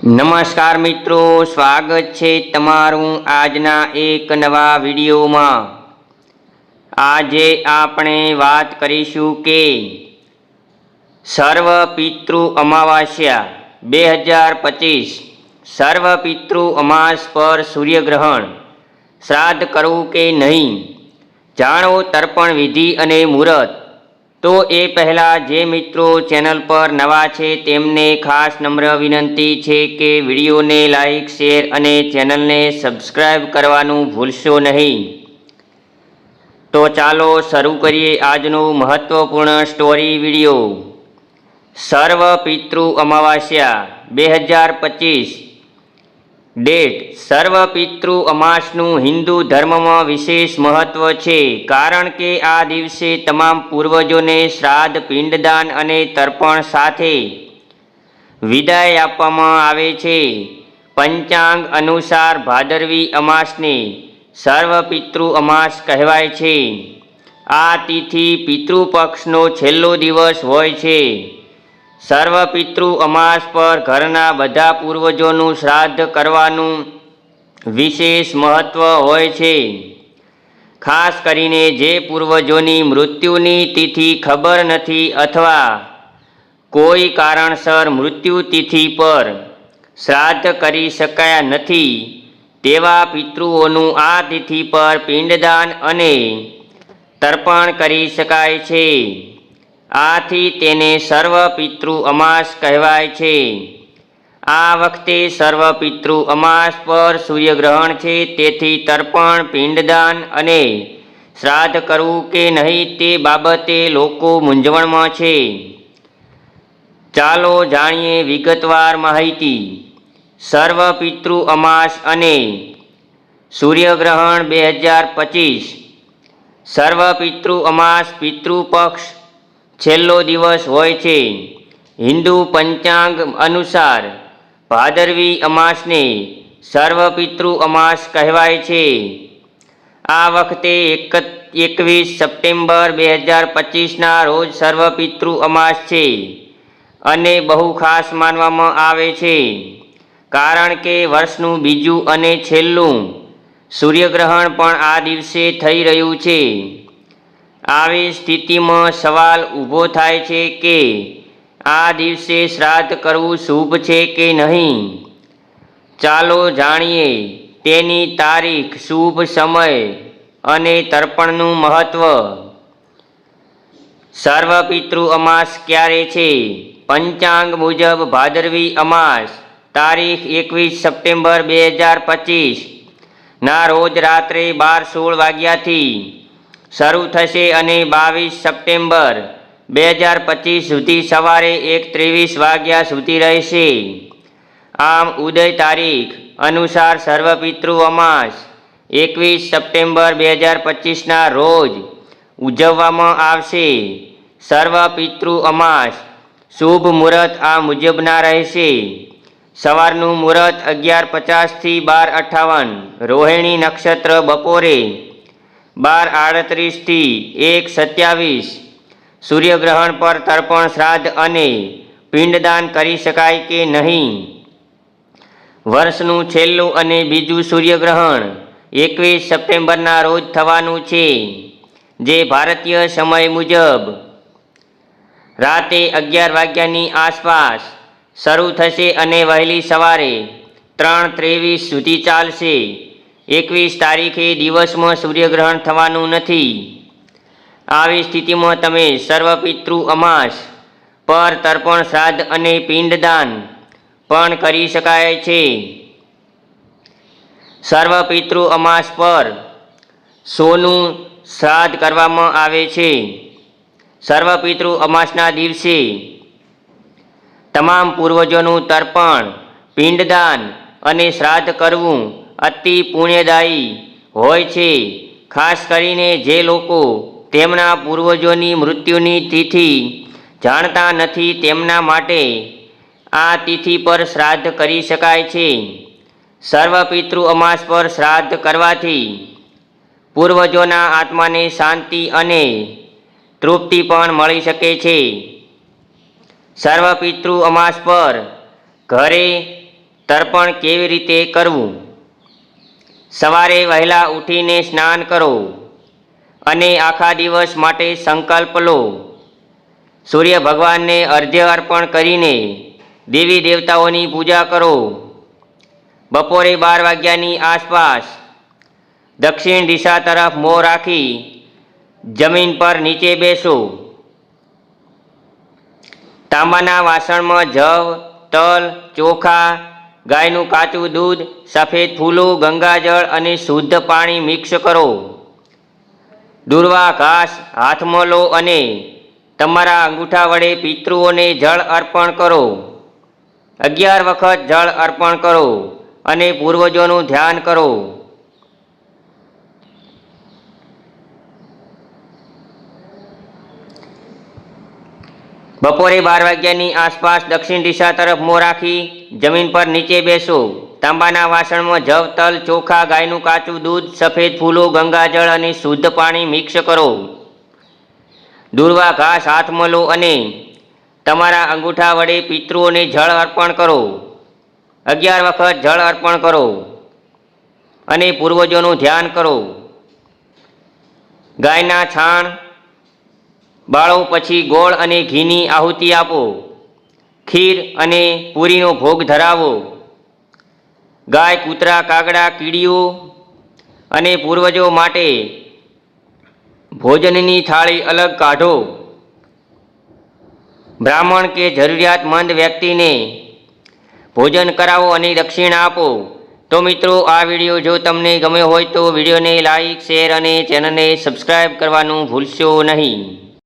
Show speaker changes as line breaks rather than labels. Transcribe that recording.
નમસ્કાર મિત્રો, સ્વાગત છે તમારું આજના એક નવા વિડીયોમાં. આજે આપણે વાત કરીશું કે સર્વ પિતૃ અમાવાસ્યા બે હજાર પચીસ સર્વ પિતૃ અમાસ પર સૂર્યગ્રહણ શ્રાદ્ધ કરવું કે નહીં? જાણો તર્પણ વિધિ અને મુહૂર્ત. તો એ પહેલાં જે મિત્રો ચેનલ પર નવા છે, તેમને ખાસ નમ્ર વિનંતી છે કે વિડીયોને લાઈક શેર અને ચેનલને સબસ્ક્રાઈબ કરવાનું ભૂલશો નહીં. તો ચાલો શરૂ કરીએ આજનો મહત્વપૂર્ણ સ્ટોરી વીડિયો સર્વ પિતૃ અમાવાસ્યા, બે હજાર પચીસ. ડેટ. સર્વ પિતૃ અમાસનું હિન્દુ ધર્મમાં વિશેષ મહત્વ છે, કારણ કે આ દિવસે તમામ પૂર્વજોને શ્રાદ્ધ, પિંડદાન અને તર્પણ સાથે વિદાય આપવામાં આવે છે. પંચાંગ અનુસાર ભાદરવી અમાસને સર્વ પિતૃ અમાસ કહેવાય છે. આ તિથિ પિતૃપક્ષનો છેલ્લો દિવસ હોય છે. સર્વ પિતૃ અમાસ પર ઘરના બધા પૂર્વજોનું શ્રાદ્ધ કરવાનું વિશેષ મહત્વ હોય છે. ખાસ કરીને જે પૂર્વજોની મૃત્યુની તિથિ ખબર નથી અથવા કોઈ કારણસર મૃત્યુ તિથિ પર શ્રાદ્ધ કરી શકાયા નથી, તેવા પિતૃઓનું આ તિથિ પર પિંડદાન અને તર્પણ કરી શકાય છે. આથી તેને સર્વ પિતૃ અમાસ કહેવાય છે. આ વખતે સર્વ પિતૃ અમાસ પર સૂર્યગ્રહણ છે, તેથી તર્પણ, પિંડદાન અને શ્રાદ્ધ કરવું કે નહીં તે બાબતે લોકો મૂંઝવણમાં છે. ચાલો જાણીએ વિગતવાર માહિતી. સર્વ પિતૃ અમાસ અને સૂર્યગ્રહણ બે હજાર પચીસ. સર્વ પિતૃ અમાસ પિતૃ પક્ષ છેલ્લો દિવસ હોય છે. હિન્દુ પંચાંગ અનુસાર ભાદરવી અમાસને સર્વપિતૃ અમાસ કહેવાય છે. આ વખતે એક એકવીસ સપ્ટેમ્બર બે હજાર પચીસના રોજ સર્વપિતૃ અમાસ છે અને બહુ ખાસ માનવામાં આવે છે. કારણ કે વર્ષનું બીજું અને છેલ્લું સૂર્યગ્રહણ પણ આ દિવસે થઈ રહ્યું છે. આવી સ્થિતિમાં સવાલ ઊભો થાય છે કે આ દિવસે શ્રાદ્ધ કરવું શુભ છે કે નહીં? ચાલો જાણીએ તેની તારીખ, શુભ સમય અને તર્પણનું મહત્વ. સર્વપિતૃ અમાસ ક્યારે છે? પંચાંગ મુજબ ભાદરવી અમાસ, તારીખ એકવીસ સપ્ટેમ્બર બે હજાર પચીસ. ના રોજ રાત્રે બાર સોળ વાગ્યાથી શરૂ થશે અને બાવીસ સપ્ટેમ્બર બે હજાર પચીસ સુધી સવારે એક ત્રેવીસ વાગ્યા સુધી રહેશે. આમ ઉદય તારીખ અનુસાર સર્વપિતૃ અમાસ એકવીસ સપ્ટેમ્બર બે હજાર પચીસના રોજ ઉજવવામાં આવશે. સર્વપિતૃ અમાસ શુભ મુહૂર્ત આ મુજબના રહેશે. સવારનું મુહૂર્ત અગિયાર પચાસથી બાર અઠ્ઠાવન રોહિણી નક્ષત્ર બપોરે બાર આડત્રીસથી એક સત્યાવીસ. સૂર્યગ્રહણ પર તર્પણ શ્રાદ્ધ અને પિંડદાન કરી શકાય કે નહીં? વર્ષનું છેલ્લું અને બીજું સૂર્યગ્રહણ એકવીસ સપ્ટેમ્બરના રોજ થવાનું છે, જે ભારતીય સમય મુજબ રાતે અગિયાર વાગ્યાની આસપાસ શરૂ થશે અને વહેલી સવારે ત્રણ ત્રેવીસ સુધી ચાલશે. એકવીસ તારીખે દિવસમાં સૂર્યગ્રહણ થવાનું નથી. આવી સ્થિતિમાં તમે સર્વપિતૃ અમાસ, પર તર્પણ શ્રાદ્ધ અને પિંડદાન પણ કરી શકાય છે. સર્વપિતૃ અમાસ પર સોનું શ્રાદ્ધ કરવામાં આવે છે. સર્વપિતૃ અમાસના દિવસે તમામ પૂર્વજોનું તર્પણ, પિંડદાન અને શ્રાદ્ધ કરવું અતિ પુણ્યદાયી હોય છે. ખાસ કરીને જે લોકો તેમના પૂર્વજોની મૃત્યુની તિથિ જાણતા નથી તેમના માટે આ તિથિ પર શ્રાદ્ધ કરી શકાય છે. સર્વ પિતૃ અમાસ પર શ્રાદ્ધ કરવાથી પૂર્વજોના આત્માને શાંતિ અને તૃપ્તિ પણ મળી શકે છે. સર્વ પિતૃ અમાસ પર ઘરે તર્પણ કેવી રીતે કરવું? સવારે વહેલા ઉઠીને સ્નાન કરો અને આખા દિવસ માટે સંકલ્પ લો. સૂર્ય ભગવાનને અર્ધ્ય અર્પણ કરીને દેવી દેવતાઓની પૂજા કરો. બપોરે બાર વાગ્યાની આસપાસ દક્ષિણ દિશા તરફ મોં રાખી જમીન પર નીચે બેસો. તાંબાના વાસણમાં જવ, તલ, ચોખા ગાયનું કાચું દૂધ, સફેદ ફૂલો, ગંગાજળ અને શુદ્ધ પાણી મિક્સ કરો. દુર્વા ઘાસ હાથમાં લો અને તમારા અંગૂઠા વડે પિતૃઓને જળ અર્પણ કરો. અગિયાર વખત જળ અર્પણ કરો અને પૂર્વજોનું ધ્યાન કરો. બપોરે બાર વાગ્યાની આસપાસ દક્ષિણ દિશા તરફ મોં રાખી જમીન પર નીચે બેસો. તાંબાના વાસણમાં જવ, તલ, ચોખા, ગાયનું કાચું, દૂધ, સફેદ ફૂલો, ગંગાજળ અને શુદ્ધ પાણી મિક્સ કરો. દૂરવા ઘાસ હાથમાં લો અને તમારા અંગૂઠા વડે પિતૃઓને જળ અર્પણ કરો. અગિયાર વખત જળ અર્પણ કરો અને પૂર્વજોનું ધ્યાન કરો. ગાયના છાણ બાળો પછી ગોળ અને ઘીની આહુતિ આપો. ખીર અને પૂરીનો ભોગ ધરાવો. ગાય, કૂતરા, કાગડા, કીડીઓ અને પૂર્વજો માટે ભોજનની થાળી અલગ કાઢો. બ્રાહ્મણ કે જરૂરિયાતમંદ વ્યક્તિને ભોજન કરાવો અને દક્ષિણા આપો. તો મિત્રો, આ વીડિયો જો તમને ગમ્યો હોય તો વિડીયોને લાઈક, શેર અને ચેનલને સબસ્ક્રાઈબ કરવાનું ભૂલશો નહીં.